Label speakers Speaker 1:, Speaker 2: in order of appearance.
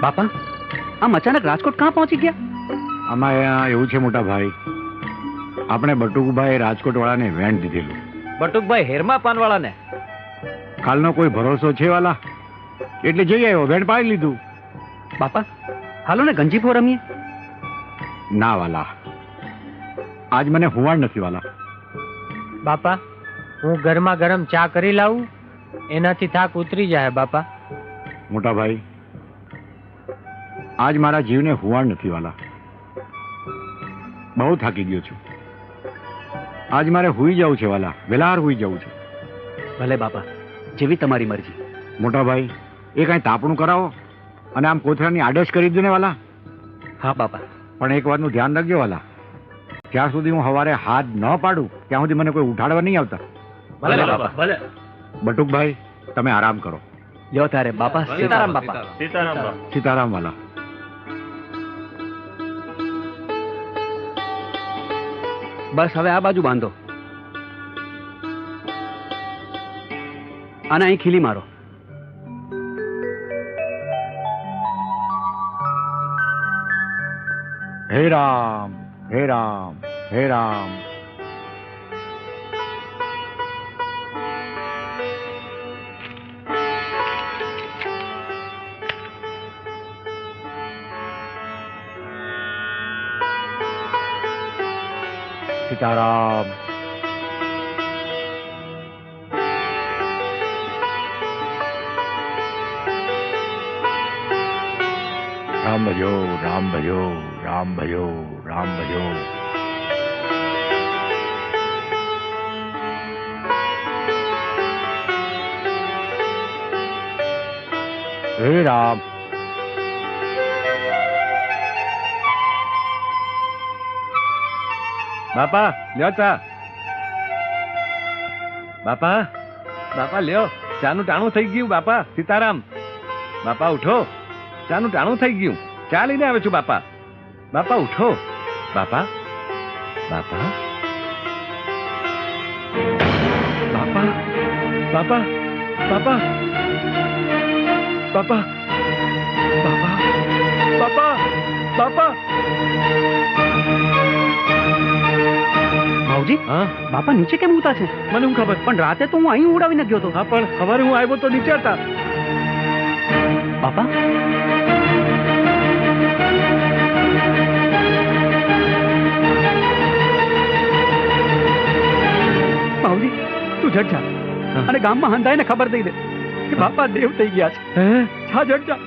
Speaker 1: બાપા આમ અચાનક રાજકોટ ક્યાં પહોંચી ગયા?
Speaker 2: આમાં એવું છે મોટા ભાઈ. આપણે બટુકભાઈ રાજકોટ વાળાને વેણ દીધેલું.
Speaker 3: બટુકભાઈ હેરમા પાનવાળાને?
Speaker 2: કાલનો કોઈ ભરોસો છે વાલા? એટલે જઈ આવ્યો વેણ પાડી લીધું.
Speaker 1: બાપા હાલો ને ગંજીફો રમીએ.
Speaker 2: ના વાલા. આજ મને હુવાડ નથી વાલા.
Speaker 4: બાપા હું ગરમા ગરમ ચા કરી લાવું એનાથી થાક ઉતરી જાય બાપા.
Speaker 2: મોટા ભાઈ આજ મારા જીવને હુવાડ નથી વાલા. બહુ થાકી ગયો છું. આજ મારે હુઈ જવું છે વાલા વેલાર હુઈ જવું છે.
Speaker 1: ભલે બાપા જેવી તમારી મરજી.
Speaker 2: મોટા ભાઈ એ કાંઈ તાપણું કરાવો અને આમ કોથળાની આડશ કરી દો ને વાલા.
Speaker 1: હા બાપા.
Speaker 2: પણ એક વાતનું ધ્યાન રાખજો વાલા. જ્યાં સુધી હું સવારે હાથ ન પાડું ત્યાં સુધી મને કોઈ ઉઠાડવા નહીં આવતા.
Speaker 3: ભલે બાપા. ભલે.
Speaker 2: બટુકભાઈ તમે આરામ કરો.
Speaker 1: લ્યો તારે બાપા સીતારામ બાપા.
Speaker 3: સીતારામ બાપા.
Speaker 2: સીતારામ વાલા.
Speaker 1: બસ હવે આ બાજુ બાંધો. આને અહીં ખીલી મારો.
Speaker 2: હે રામ હે રામ હે રામ. સીતારામ. રામ ભજો રામ ભજો રામ ભજો રામ ભજો. હે રામ.
Speaker 3: બાપા, લ્યો બાપા બાપા, લ્યો. ચાનું ટાણું થઈ ગયું, બાપા, સીતારામ. બાપા, ઉઠો. ચાનું ટાણું થઈ ગયું. ચા લઈને આવે છું, બાપા. બાપા, ઉઠો. બાપા બાપા બાપા. બાપા બાપા બાપા. બાપા બાપા બાપા. હા?
Speaker 1: બાપા નીચે કેમ ઉતા છે?
Speaker 3: મને હું ખબર?
Speaker 1: પણ રાતે તો હું અહીં ઉડાવીને ગયો હતો
Speaker 3: હા પણ ખબર હું આવ્યો તો નીચે હતા
Speaker 1: બાપા? માવજી તું જટ જા. અને ગામમાં હંધાઈને ખબર દઈ દે કે બાપા દેવ થઈ ગયા છે. જા જટ જા.